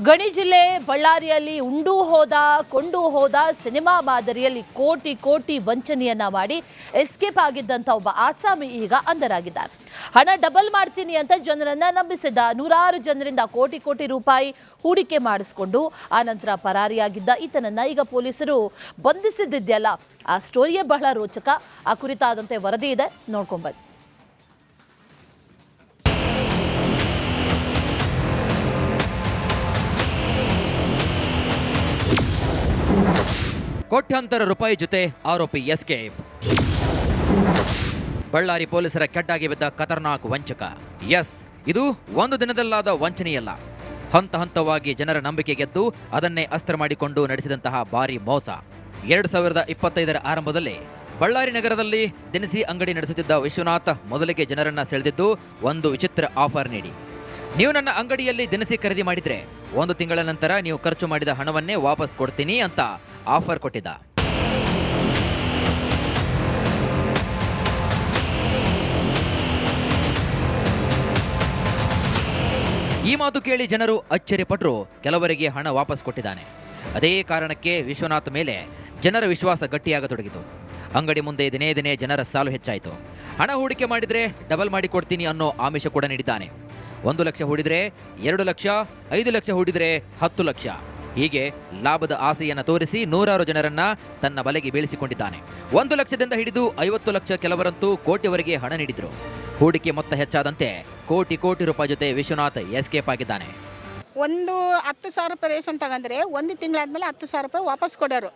ಗಣಿ ಜಿಲ್ಲೆ ಬಳ್ಳಾರಿಯಲ್ಲಿ ಉಂಡು ಹೋದ, ಕೊಂಡು ಹೋದ ಸಿನಿಮಾ ಮಾದರಿಯಲ್ಲಿ ಕೋಟಿ ಕೋಟಿ ವಂಚನೆಯನ್ನ ಮಾಡಿ ಎಸ್ಕೇಪ್ ಆಗಿದ್ದಂಥ ಒಬ್ಬ ಆಸಾಮಿ ಈಗ ಅಂದರಾಗಿದ್ದಾರೆ ಹಣ ಡಬಲ್ ಮಾಡ್ತೀನಿ ಅಂತ ಜನರನ್ನ ನಂಬಿಸಿದ್ದ ನೂರಾರು ಜನರಿಂದ ಕೋಟಿ ಕೋಟಿ ರೂಪಾಯಿ ಹೂಡಿಕೆ ಮಾಡಿಸ್ಕೊಂಡು ಆನಂತರ ಪರಾರಿಯಾಗಿದ್ದ ಈತನನ್ನ ಈಗ ಪೊಲೀಸರು ಬಂಧಿಸಿದ್ದಿದೆಯಲ್ಲ. ಆ ಸ್ಟೋರಿಯೇ ಬಹಳ ರೋಚಕ. ಆ ಕುರಿತಾದಂತೆ ವರದಿ ಇದೆ. ನೋಡ್ಕೊಂಬನ್ನಿ ಕೋಟ್ಯಾಂತರ ರೂಪಾಯಿ ಜೊತೆ ಆರೋಪಿ ಎಸ್ಕೇಪ್. ಬಳ್ಳಾರಿ ಪೊಲೀಸರ ಕೆಡ್ಡಾಗಿ ಬಿದ್ದ ಖತರ್ನಾಕ್ ವಂಚಕ. ಎಸ್, ಇದು ಒಂದು ದಿನದಲ್ಲಾದ ವಂಚನೆಯಲ್ಲ. ಹಂತ ಹಂತವಾಗಿ ಜನರ ನಂಬಿಕೆ ಗೆದ್ದು ಅದನ್ನೇ ಅಸ್ತ್ರ ಮಾಡಿಕೊಂಡು ನಡೆಸಿದಂತಹ ಭಾರಿ ಮೋಸ. ಎರಡು ಸಾವಿರದ ಇಪ್ಪತ್ತೈದರ ಆರಂಭದಲ್ಲಿ ಬಳ್ಳಾರಿ ನಗರದಲ್ಲಿ ದಿನಸಿ ಅಂಗಡಿ ನಡೆಸುತ್ತಿದ್ದ ವಿಶ್ವನಾಥ್ ಮೊದಲಿಗೆ ಜನರನ್ನ ಸೆಳೆದಿದ್ದು ಒಂದು ವಿಚಿತ್ರ ಆಫರ್ ನೀಡಿ. ನೀವು ನನ್ನ ಅಂಗಡಿಯಲ್ಲಿ ದಿನಸಿ ಖರೀದಿ ಮಾಡಿದರೆ ಒಂದು ತಿಂಗಳ ನಂತರ ನೀವು ಖರ್ಚು ಮಾಡಿದ ಹಣವನ್ನೇ ವಾಪಸ್ ಕೊಡ್ತೀನಿ ಅಂತ ಆಫರ್ ಕೊಟ್ಟಿದ್ದ. ಈ ಮಾತು ಕೇಳಿ ಜನರು ಅಚ್ಚರಿಪಟ್ಟರು ಕೆಲವರಿಗೆ ಹಣ ವಾಪಸ್ ಕೊಟ್ಟಿದ್ದಾನೆ. ಅದೇ ಕಾರಣಕ್ಕೆ ವಿಶ್ವನಾಥ್ ಮೇಲೆ ಜನರ ವಿಶ್ವಾಸ ಗಟ್ಟಿಯಾಗತೊಡಗಿತು. ಅಂಗಡಿ ಮುಂದೆ ದಿನೇ ದಿನೇ ಜನರ ಸಾಲು ಹೆಚ್ಚಾಯಿತು. ಹಣ ಹೂಡಿಕೆ ಮಾಡಿದರೆ ಡಬಲ್ ಮಾಡಿ ಕೊಡ್ತೀನಿ ಅನ್ನೋ ಆಮಿಷ ಕೂಡ ನೀಡಿದ್ದಾನೆ. ಒಂದು ಲಕ್ಷ ಹೂಡಿದರೆ ಎರಡು ಲಕ್ಷ, ಐದು ಲಕ್ಷ ಹೂಡಿದರೆ ಹತ್ತು ಲಕ್ಷ. ಹೀಗೆ ಲಾಭದ ಆಸೆಯನ್ನು ತೋರಿಸಿ ನೂರಾರು ಜನರನ್ನ ತನ್ನ ಬಲೆಗೆ ಬೀಳಿಸಿಕೊಂಡಿದ್ದಾನೆ. ಒಂದು ಲಕ್ಷದಿಂದ ಹಿಡಿದು ಐವತ್ತು ಲಕ್ಷ ಕೆಲವರಂತೂ ಕೋಟಿವರೆಗೆ ಹಣ ನೀಡಿದ್ರು. ಹೂಡಿಕೆ ಮೊತ್ತ ಹೆಚ್ಚಾದಂತೆ ಕೋಟಿ ಕೋಟಿ ರೂಪಾಯಿ ಜೊತೆ ವಿಶ್ವನಾಥ್ ಎಸ್ಕೇಪ್ ಆಗಿದ್ದಾನೆ. ಒಂದು ಹತ್ತು ಸಾವಿರ ರೂಪಾಯಿ ರೇಷನ್ ತಗೊಂಡ್ರೆ ಒಂದು ತಿಂಗಳಾದ್ಮೇಲೆ ಹತ್ತು ಸಾವಿರ ರೂಪಾಯಿ ವಾಪಸ್ ಕೊಡೋರು.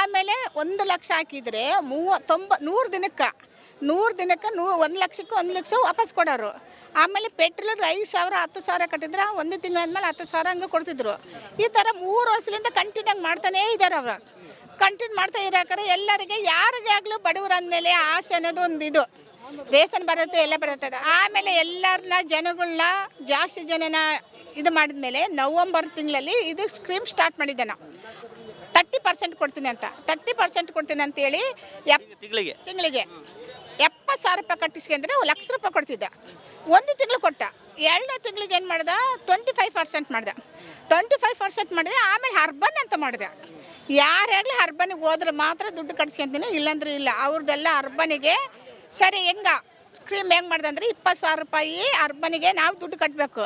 ಆಮೇಲೆ ಒಂದು ಲಕ್ಷ ಹಾಕಿದರೆ ಮೂವ ತೊಂಬ ನೂರು ದಿನಕ್ಕೆ ನೂರು ದಿನಕ್ಕೆ ನೂ ಒಂದು ಲಕ್ಷಕ್ಕೆ ಒಂದು ಲಕ್ಷ ವಾಪಸ್ ಕೊಡೋರು. ಆಮೇಲೆ ಪೆಟ್ರೋಲ್ ಐದು ಸಾವಿರ ಹತ್ತು ಸಾವಿರ ಕಟ್ಟಿದ್ರೆ ಒಂದು ತಿಂಗಳಾದ್ಮೇಲೆ ಹತ್ತು ಸಾವಿರ ಹಂಗೆ ಕೊಡ್ತಿದ್ರು. ಈ ಥರ ಮೂರು ವರ್ಷದಿಂದ ಕಂಟಿನ್ಯೂ ಮಾಡ್ತಾನೇ ಇದ್ದಾರೆ ಅವರು. ಕಂಟಿನ್ಯೂ ಮಾಡ್ತಾ ಇರೋಕ್ರೆ ಎಲ್ಲರಿಗೆ ಯಾರಿಗೆ ಆಗಲೂ ಬಡವರು ಅಂದಮೇಲೆ ಆಸೆ ಅನ್ನೋದು ಒಂದು ಇದು. ರೇಷನ್ ಬರುತ್ತೆ ಎಲ್ಲ ಬರುತ್ತೆ ಆಮೇಲೆ ಎಲ್ಲರನ್ನ ಜನಗಳನ್ನ ಜಾಸ್ತಿ ಜನನ ಇದು ಮಾಡಿದ್ಮೇಲೆ ನವಂಬರ್ ತಿಂಗಳಲ್ಲಿ ಇದು ಸ್ಕ್ರೀಮ್ ಸ್ಟಾರ್ಟ್ ಮಾಡಿದ್ದೆ ನಾವು ತರ್ಟಿ ಪರ್ಸೆಂಟ್ ಕೊಡ್ತೀನಿ ಅಂತ. ತರ್ಟಿ ಪರ್ಸೆಂಟ್ ಕೊಡ್ತೀನಿ ಅಂತೇಳಿ ಎಪ್ ತಿಂಗಳಿಗೆ. ತಿಂಗಳಿಗೆ. ಎಪ್ಪತ್ತು ಸಾವಿರ ರೂಪಾಯಿ ಕಟ್ಟಿಸ್ಕೊಂಡ್ರೆ ಲಕ್ಷ ರೂಪಾಯಿ ಕೊಡ್ತಿದ್ದೆ. ಒಂದು ತಿಂಗಳು ಕೊಟ್ಟ. ಎರಡನೇ ತಿಂಗಳಿಗೆ ಏನು ಮಾಡ್ದೆ? ಟ್ವೆಂಟಿ ಫೈವ್ ಪರ್ಸೆಂಟ್ ಮಾಡಿದೆ. ಟ್ವೆಂಟಿ ಫೈವ್ ಪರ್ಸೆಂಟ್ ಮಾಡಿದೆ, ಆಮೇಲೆ ಹರ್ಬನ್ ಅಂತ ಮಾಡಿದೆ. ಆಗಲಿ ಹರ್ಬನಿಗೆ ಹೋದ್ರೆ ಮಾತ್ರ ದುಡ್ಡು ಕಟ್ಸ್ಕೊಂತೀನಿ, ಇಲ್ಲಾಂದ್ರೆ ಇಲ್ಲ. ಅವ್ರದ್ದೆಲ್ಲ ಅರ್ಬನಿಗೆ ಸರಿ, ಹೆಂಗ? ಸ್ಕ್ರೀಮ್ ಹೆಂಗೆ ಮಾಡ್ದೆ ಅಂದರೆ ಇಪ್ಪತ್ತು ಸಾವಿರ ರೂಪಾಯಿ ಅರ್ಬನಿಗೆ ನಾವು ದುಡ್ಡು ಕಟ್ಟಬೇಕು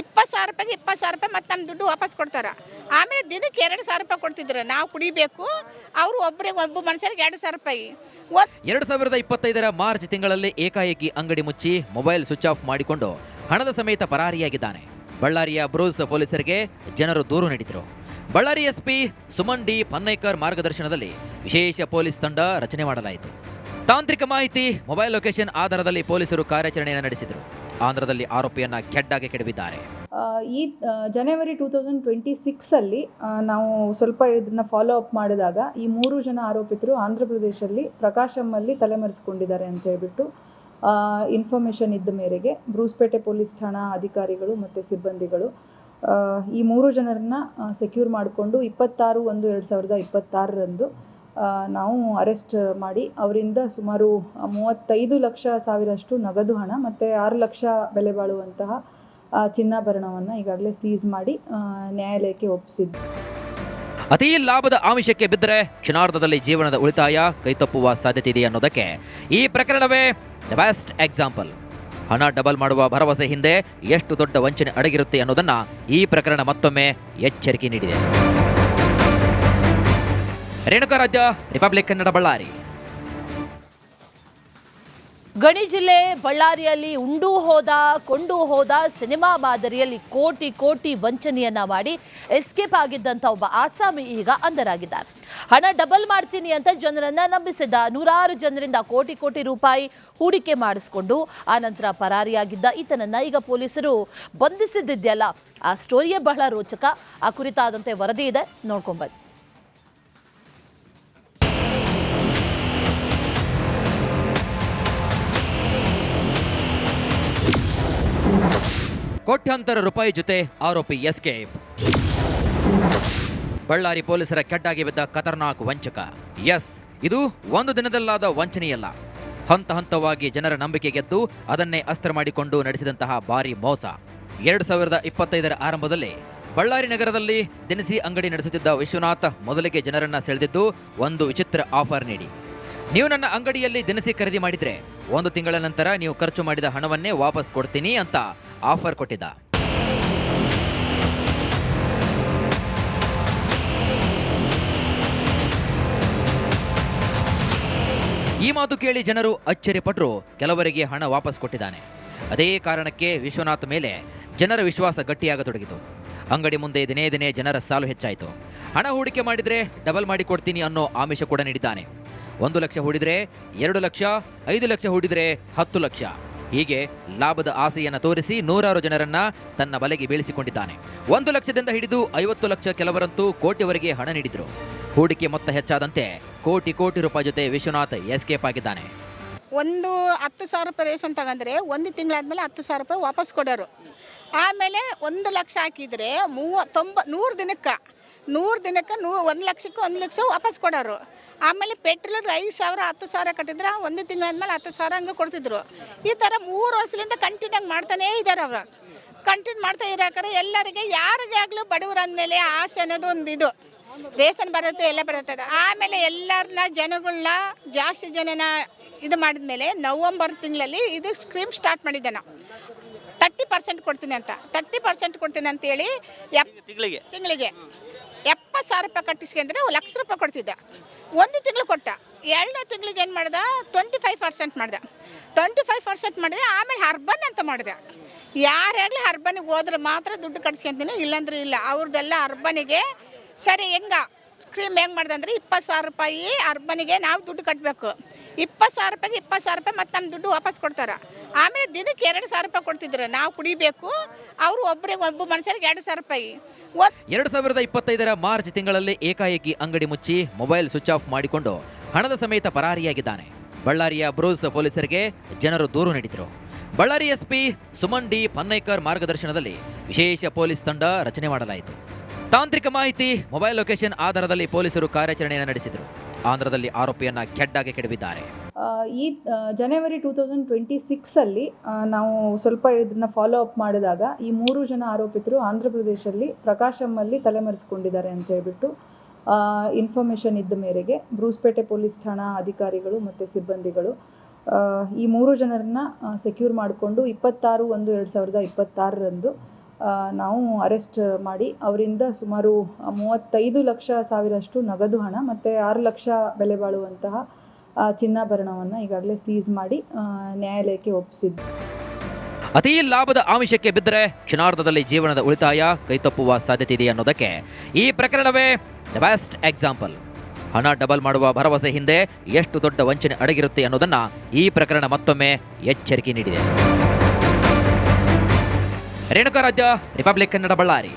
ಇಪ್ಪತ್ತು ಸಾವಿರ ರೂಪಾಯಿಗೆ ಇಪ್ಪತ್ತು ಸಾವಿರ ರೂಪಾಯಿ ಮತ್ತೆ ನಮ್ಮ ದುಡ್ಡು ವಾಪಸ್ ಕೊಡ್ತಾರೆ. ಆಮೇಲೆ ದಿನಕ್ಕೆ ಎರಡು ಸಾವಿರ ರೂಪಾಯಿ ಕೊಡ್ತಿದ್ರು. ನಾವು ಕುಡಿಬೇಕು, ಅವರು ಒಬ್ಬರಿಗೆ ಒಬ್ಬ ಮನುಷ್ಯರಿಗೆ ಎರಡು ಸಾವಿರ ರೂಪಾಯಿ. ಎರಡು ಸಾವಿರದ ಇಪ್ಪತ್ತೈದರ ಮಾರ್ಚ್ ತಿಂಗಳಲ್ಲಿ ಏಕಾಏಕಿ ಅಂಗಡಿ ಮುಚ್ಚಿ ಮೊಬೈಲ್ ಸ್ವಿಚ್ ಆಫ್ ಮಾಡಿಕೊಂಡು ಹಣದ ಸಮೇತ ಪರಾರಿಯಾಗಿದ್ದಾನೆ. ಬಳ್ಳಾರಿಯ ಬ್ರೂಸ್ ಪೊಲೀಸರಿಗೆ ಜನರು ದೂರು ನೀಡಿದರು. ಬಳ್ಳಾರಿ ಎಸ್ಪಿ ಸುಮನ್ ಡಿ ಪನ್ನೈಕರ್ ಮಾರ್ಗದರ್ಶನದಲ್ಲಿ ವಿಶೇಷ ಪೊಲೀಸ್ ತಂಡ ರಚನೆ ಮಾಡಲಾಯಿತು. ತಾಂತ್ರಿಕ ಮಾಹಿತಿ, ಮೊಬೈಲ್ ಲೊಕೇಶನ್ ಆಧಾರದಲ್ಲಿ ಪೊಲೀಸರು ಕಾರ್ಯಾಚರಣೆಯನ್ನು ನಡೆಸಿದರು. ಆಂಧ್ರದಲ್ಲಿ ಆರೋಪಿಯನ್ನ ಕೆಡ್ಡಾಗೆ ಕೆಡವಿದ್ದಾರೆ. ಈ ಜನವರಿ ಟೂ ತೌಸಂಡ್ ಟ್ವೆಂಟಿ ಸಿಕ್ಸಲ್ಲಿ ನಾವು ಸ್ವಲ್ಪ ಇದನ್ನ ಫಾಲೋ ಅಪ್ ಮಾಡಿದಾಗ ಈ ಮೂರು ಜನ ಆರೋಪಿತರು ಆಂಧ್ರ ಪ್ರದೇಶದಲ್ಲಿ ಪ್ರಕಾಶಮ್ಮಲ್ಲಿ ತಲೆಮರೆಸ್ಕೊಂಡಿದ್ದಾರೆ ಅಂತ ಹೇಳ್ಬಿಟ್ಟು ಇನ್ಫಾರ್ಮೇಷನ್ ಇದ್ದ ಮೇರೆಗೆ ಬ್ರೂಸ್ಪೇಟೆ ಪೊಲೀಸ್ ಠಾಣಾ ಅಧಿಕಾರಿಗಳು ಮತ್ತು ಸಿಬ್ಬಂದಿಗಳು ಈ ಮೂರು ಜನರನ್ನ ಸೆಕ್ಯೂರ್ ಮಾಡಿಕೊಂಡು ಇಪ್ಪತ್ತಾರು ಒಂದು ಎರಡು ಸಾವಿರದ ಇಪ್ಪತ್ತಾರರಂದು ನಾವು ಅರೆಸ್ಟ್ ಮಾಡಿ, ಅವರಿಂದ ಸುಮಾರು ಮೂವತ್ತೈದು ಲಕ್ಷ ಸಾವಿರಷ್ಟು ನಗದು ಹಣ ಮತ್ತು ಆರು ಲಕ್ಷ ಬೆಲೆ ಬಾಳುವಂತಹ ಚಿನ್ನಾಭರಣವನ್ನು ಈಗಾಗಲೇ ಸೀಸ್ ಮಾಡಿ ನ್ಯಾಯಾಲಯಕ್ಕೆ ಒಪ್ಪಿಸಿದ್ದು ಅತಿ ಲಾಭದ ಆಮಿಷಕ್ಕೆ ಬಿದ್ದರೆ ಕ್ಷಣಾರ್ಧದಲ್ಲಿ ಜೀವನದ ಉಳಿತಾಯ ಕೈತಪ್ಪುವ ಸಾಧ್ಯತೆ ಇದೆ ಅನ್ನೋದಕ್ಕೆ ಈ ಪ್ರಕರಣವೇ ದ ಬೆಸ್ಟ್ ಎಕ್ಸಾಂಪಲ್ ಹಣ ಡಬಲ್ ಮಾಡುವ ಭರವಸೆ ಹಿಂದೆ ಎಷ್ಟು ದೊಡ್ಡ ವಂಚನೆ ಅಡಗಿರುತ್ತೆ ಅನ್ನೋದನ್ನು ಈ ಪ್ರಕರಣ ಮತ್ತೊಮ್ಮೆ ಎಚ್ಚರಿಕೆ ನೀಡಿದೆ. ರೇಣುಕಾ ರಾಜ್ಯ ರಿಪಬ್ಲಿಕ್ ಕನ್ನಡ ಬಳ್ಳಾರಿ ಗಣಿ ಜಿಲ್ಲೆ ಬಳ್ಳಾರಿಯಲ್ಲಿ ಉಂಡು ಹೋದ, ಕೊಂಡು ಹೋದ ಸಿನಿಮಾ ಮಾದರಿಯಲ್ಲಿ ಕೋಟಿ ಕೋಟಿ ವಂಚನೆಯನ್ನ ಮಾಡಿ ಎಸ್ಕೇಪ್ ಆಗಿದ್ದಂಥ ಒಬ್ಬ ಆಸಾಮಿ ಈಗ ಅಂದರಾಗಿದ್ದಾರೆ ಹಣ ಡಬಲ್ ಮಾಡ್ತೀನಿ ಅಂತ ಜನರನ್ನ ನಂಬಿಸಿದ್ದ ನೂರಾರು ಜನರಿಂದ ಕೋಟಿ ಕೋಟಿ ರೂಪಾಯಿ ಹೂಡಿಕೆ ಮಾಡಿಸ್ಕೊಂಡು ಆನಂತರ ಪರಾರಿಯಾಗಿದ್ದ ಈತನನ್ನ ಈಗ ಪೊಲೀಸರು ಬಂಧಿಸಿದ್ದಿದೆಯಲ್ಲ. ಆ ಸ್ಟೋರಿಯೇ ಬಹಳ ರೋಚಕ. ಆ ಕುರಿತಾದಂತೆ ವರದಿ ಇದೆ. ನೋಡ್ಕೊಂಬನ್ನಿ. ಕೋಟ್ಯಾಂತರ ರೂಪಾಯಿ ಜೊತೆ ಆರೋಪಿ ಎಸ್ಕೇಪ್. ಬಳ್ಳಾರಿ ಪೊಲೀಸರ ಕೆಟ್ಟಾಗಿ ಬಿದ್ದ ಖತರ್ನಾಕ್ ವಂಚಕ. ಎಸ್, ಇದು ಒಂದು ದಿನದಲ್ಲಾದ ವಂಚನೆಯಲ್ಲ. ಹಂತ ಹಂತವಾಗಿ ಜನರ ನಂಬಿಕೆ ಗೆದ್ದು ಅದನ್ನೇ ಅಸ್ತ್ರ ಮಾಡಿಕೊಂಡು ನಡೆಸಿದಂತಹ ಭಾರಿ ಮೋಸ. ಎರಡು ಸಾವಿರದ ಇಪ್ಪತ್ತೈದರ ಆರಂಭದಲ್ಲಿ ಬಳ್ಳಾರಿ ನಗರದಲ್ಲಿ ದಿನಸಿ ಅಂಗಡಿ ನಡೆಸುತ್ತಿದ್ದ ವಿಶ್ವನಾಥ್ ಮೊದಲಿಗೆ ಜನರನ್ನ ಸೆಳೆದಿದ್ದು ಒಂದು ವಿಚಿತ್ರ ಆಫರ್ ನೀಡಿ. ನೀವು ನನ್ನ ಅಂಗಡಿಯಲ್ಲಿ ದಿನಸಿ ಖರೀದಿ ಮಾಡಿದ್ರೆ ಒಂದು ತಿಂಗಳ ನಂತರ ನೀವು ಖರ್ಚು ಮಾಡಿದ ಹಣವನ್ನೇ ವಾಪಸ್ ಕೊಡ್ತೀನಿ ಅಂತ ಆಫರ್ ಕೊಟ್ಟಿದ್ದ. ಈ ಮಾತು ಕೇಳಿ ಜನರು ಅಚ್ಚರಿಪಟ್ಟರು ಕೆಲವರಿಗೆ ಹಣ ವಾಪಸ್ ಕೊಟ್ಟಿದ್ದಾನೆ. ಅದೇ ಕಾರಣಕ್ಕೆ ವಿಶ್ವನಾಥ್ ಮೇಲೆ ಜನರ ವಿಶ್ವಾಸ ಗಟ್ಟಿಯಾಗತೊಡಗಿತು. ಅಂಗಡಿ ಮುಂದೆ ದಿನೇ ದಿನೇ ಜನರ ಸಾಲು ಹೆಚ್ಚಾಯಿತು. ಹಣ ಹೂಡಿಕೆ ಮಾಡಿದರೆ ಡಬಲ್ ಮಾಡಿಕೊಡ್ತೀನಿ ಅನ್ನೋ ಆಮಿಷ ಕೂಡ ನೀಡಿದ್ದಾನೆ. ಒಂದು ಲಕ್ಷ ಹೂಡಿದರೆ ಎರಡು ಲಕ್ಷ, ಐದು ಲಕ್ಷ ಹೂಡಿದರೆ ಹತ್ತು ಲಕ್ಷ. ಹೀಗೆ ಲಾಭದ ಆಸೆಯನ್ನು ತೋರಿಸಿ ನೂರಾರು ಜನರನ್ನ ತನ್ನ ಬಲೆಗೆ ಬೀಳಿಸಿಕೊಂಡಿದ್ದಾನೆ. ಒಂದು ಲಕ್ಷದಿಂದ ಹಿಡಿದು ಐವತ್ತು ಲಕ್ಷ ಕೆಲವರಂತೂ ಕೋಟಿವರೆಗೆ ಹಣ ನೀಡಿದರು. ಹೂಡಿಕೆ ಮೊತ್ತ ಹೆಚ್ಚಾದಂತೆ ಕೋಟಿ ಕೋಟಿ ರೂಪಾಯಿ ಜೊತೆ ವಿಶ್ವನಾಥ್ ಎಸ್ಕೇಪ್ ಆಗಿದ್ದಾನೆ. ಒಂದು ಹತ್ತು ಸಾವಿರ ರೂಪಾಯಿ ರೇಷನ್ ತಗೊಂಡ್ರೆ ಒಂದು ತಿಂಗಳಾದ್ಮೇಲೆ ಹತ್ತು ಸಾವಿರ ರೂಪಾಯಿ ವಾಪಸ್ ಕೊಡೋರು. ಆಮೇಲೆ ಒಂದು ಲಕ್ಷ ಹಾಕಿದರೆ ಮೂವ, ತೊಂಬ, ನೂರು ದಿನಕ್ಕೆ ನೂರು ದಿನಕ್ಕೆ ನೂ, ಒಂದು ಲಕ್ಷಕ್ಕೆ ಒಂದು ಲಕ್ಷ ವಾಪಸ್ ಕೊಡೋರು. ಆಮೇಲೆ ಪೆಟ್ರೋಲ್ ಐದು ಸಾವಿರ, ಹತ್ತು ಸಾವಿರ ಕಟ್ಟಿದ್ರೆ ಒಂದು ತಿಂಗಳಾದ್ಮೇಲೆ ಹತ್ತು ಸಾವಿರ ಹಂಗೆ ಕೊಡ್ತಿದ್ರು. ಈ ಥರ ಮೂರು ವರ್ಷದಿಂದ ಕಂಟಿನ್ಯೂ ಮಾಡ್ತಾನೇ ಇದ್ದಾರೆ ಅವರು. ಕಂಟಿನ್ಯೂ ಮಾಡ್ತಾ ಇರೋಕ್ರೆ ಎಲ್ಲರಿಗೆ ಯಾರಿಗೆ ಆಗಲೂ ಬಡವ್ರು ಅಂದಮೇಲೆ ಆಸೆ ಅನ್ನೋದು ಒಂದು ಇದು. ರೇಷನ್ ಬರುತ್ತೆ ಎಲ್ಲ ಬರುತ್ತೆ ಆಮೇಲೆ ಎಲ್ಲರನ್ನ ಜನಗಳನ್ನ ಜಾಸ್ತಿ ಜನನ ಇದು ಮಾಡಿದ್ಮೇಲೆ ನವಂಬರ್ ತಿಂಗಳಲ್ಲಿ ಇದು ಸ್ಕ್ರೀಮ್ ಸ್ಟಾರ್ಟ್ ಮಾಡಿದ್ದೆ ನಾವು ತರ್ಟಿ ಪರ್ಸೆಂಟ್ ಕೊಡ್ತೀನಿ ಅಂತ. ತರ್ಟಿ ಪರ್ಸೆಂಟ್ ಕೊಡ್ತೀನಿ ಅಂತೇಳಿ ಎಪ್ ತಿಂಗಳಿಗೆ? ತಿಂಗಳಿಗೆ. ಎಪ್ಪತ್ತು ಸಾವಿರ ರೂಪಾಯಿ ಕಟ್ಟಿಸ್ಕೊಂಡ್ರೆ ಲಕ್ಷ ರೂಪಾಯಿ ಕೊಡ್ತಿದ್ದ. ಒಂದು ತಿಂಗಳು ಕೊಟ್ಟ. ಎರಡನೇ ತಿಂಗಳಿಗೆ ಏನು ಮಾಡ್ದೆ? ಟ್ವೆಂಟಿ ಫೈವ್ ಪರ್ಸೆಂಟ್ ಮಾಡ್ದೆ. ಟ್ವೆಂಟಿ ಫೈವ್ ಪರ್ಸೆಂಟ್ ಮಾಡಿದೆ ಆಮೇಲೆ ಹರ್ಬನ್ ಅಂತ ಮಾಡಿದೆ. ಯಾರಾಗಲಿ ಹರ್ಬನಿಗೆ ಹೋದ್ರೆ ಮಾತ್ರ ದುಡ್ಡು ಕಟ್ಸ್ಕೊಂತೀನಿ ಇಲ್ಲಾಂದ್ರೆ ಇಲ್ಲ. ಅವ್ರದ್ದೆಲ್ಲ ಅರ್ಬನಿಗೆ ಸರಿ, ಹೆಂಗ? ಸ್ಕ್ರೀಮ್ ಹೆಂಗೆ ಮಾಡ್ದೆ ಅಂದರೆ ಇಪ್ಪತ್ತು ಸಾವಿರ ರೂಪಾಯಿ ಅರ್ಬನಿಗೆ ನಾವು ದುಡ್ಡು ಕಟ್ಟಬೇಕು ಇಪ್ಪತ್ತು ಸಾವಿರ ರೂಪಾಯಿಗೆ ಇಪ್ಪತ್ತು ಸಾವಿರ ರೂಪಾಯಿ ಮತ್ತೆ ನಮ್ಮ ದುಡ್ಡು ವಾಪಸ್ ಕೊಡ್ತಾರೆ. ಆಮೇಲೆ ದಿನಕ್ಕೆ ಎರಡು ಸಾವಿರ ರೂಪಾಯಿ ಕೊಡ್ತಿದ್ರು. ನಾವು ಕುಡಿಬೇಕು, ಅವರು ಒಬ್ಬರಿಗೆ ಒಬ್ಬ ಮನುಷ್ಯರಿಗೆ ಎರಡು ಸಾವಿರ ರೂಪಾಯಿ. ಎರಡು ಸಾವಿರದ ಇಪ್ಪತ್ತೈದರ ಮಾರ್ಚ್ ತಿಂಗಳಲ್ಲಿ ಏಕಾಏಕಿ ಅಂಗಡಿ ಮುಚ್ಚಿ ಮೊಬೈಲ್ ಸ್ವಿಚ್ ಆಫ್ ಮಾಡಿಕೊಂಡು ಹಣದ ಸಮೇತ ಪರಾರಿಯಾಗಿದ್ದಾನೆ. ಬಳ್ಳಾರಿಯ ಬ್ರೂಸ್ ಪೊಲೀಸರಿಗೆ ಜನರು ದೂರು ನೀಡಿದರು. ಬಳ್ಳಾರಿ ಎಸ್ಪಿ ಸುಮನ್ ಡಿ ಪನ್ನೈಕರ್ ಮಾರ್ಗದರ್ಶನದಲ್ಲಿ ವಿಶೇಷ ಪೊಲೀಸ್ ತಂಡ ರಚನೆ ಮಾಡಲಾಯಿತು. ತಾಂತ್ರಿಕ ಮಾಹಿತಿ, ಮೊಬೈಲ್ ಲೊಕೇಶನ್ ಆಧಾರದಲ್ಲಿ ಪೊಲೀಸರು ಕಾರ್ಯಾಚರಣೆಯನ್ನು ನಡೆಸಿದರು. ಆಂಧ್ರದಲ್ಲಿ ಆರೋಪಿಯನ್ನ ಕೆಡ್ಡಾಗೆ ಕೆಡವಿದ್ದಾರೆ. ಈ ಜನವರಿ ಟೂ ತೌಸಂಡ್ ಟ್ವೆಂಟಿ ಸಿಕ್ಸಲ್ಲಿ ನಾವು ಸ್ವಲ್ಪ ಇದನ್ನು ಫಾಲೋ ಅಪ್ ಮಾಡಿದಾಗ ಈ ಮೂರು ಜನ ಆರೋಪಿತರು ಆಂಧ್ರ ಪ್ರದೇಶಲ್ಲಿ ಪ್ರಕಾಶಮ್ಮಲ್ಲಿ ತಲೆಮರೆಸಿಕೊಂಡಿದ್ದಾರೆ ಅಂತ ಹೇಳ್ಬಿಟ್ಟು ಇನ್ಫಾರ್ಮೇಷನ್ ಇದ್ದ ಮೇರೆಗೆ ಬ್ರೂಸ್ಪೇಟೆ ಪೊಲೀಸ್ ಠಾಣಾ ಅಧಿಕಾರಿಗಳು ಮತ್ತು ಸಿಬ್ಬಂದಿಗಳು ಈ ಮೂರು ಜನರನ್ನ ಸೆಕ್ಯೂರ್ ಮಾಡಿಕೊಂಡು ಇಪ್ಪತ್ತಾರು ಒಂದು ಎರಡು ಸಾವಿರದ ಇಪ್ಪತ್ತಾರರಂದು ನಾವು ಅರೆಸ್ಟ್ ಮಾಡಿ, ಅವರಿಂದ ಸುಮಾರು ಮೂವತ್ತೈದು ಲಕ್ಷ ಸಾವಿರಷ್ಟು ನಗದು ಹಣ ಮತ್ತು ಆರು ಲಕ್ಷ ಬೆಲೆ ಬಾಳುವಂತಹ ಚಿನ್ನಾಭರಣವನ್ನು ಈಗಾಗಲೇ ಸೀಸ್ ಮಾಡಿ ನ್ಯಾಯಾಲಯಕ್ಕೆ ಒಪ್ಪಿಸಿದ್ದು ಅತೀ ಲಾಭದ ಆಮಿಷಕ್ಕೆ ಬಿದ್ದರೆ ಕ್ಷಣಾರ್ಧದಲ್ಲಿ ಜೀವನದ ಉಳಿತಾಯ ಕೈತಪ್ಪುವ ಸಾಧ್ಯತೆ ಇದೆ ಅನ್ನೋದಕ್ಕೆ ಈ ಪ್ರಕರಣವೇ ದ ಬೆಸ್ಟ್ ಎಕ್ಸಾಂಪಲ್ ಹಣ ಡಬಲ್ ಮಾಡುವ ಭರವಸೆ ಹಿಂದೆ ಎಷ್ಟು ದೊಡ್ಡ ವಂಚನೆ ಅಡಗಿರುತ್ತೆ ಅನ್ನೋದನ್ನು ಈ ಪ್ರಕರಣ ಮತ್ತೊಮ್ಮೆ ಎಚ್ಚರಿಕೆ ನೀಡಿದೆ. ರೇಣುಕಾ ರಾಜ್ಯ ರಿಪಬ್ಲಿಕ್ ಕನ್ನಡ ಬಳ್ಳಾರಿ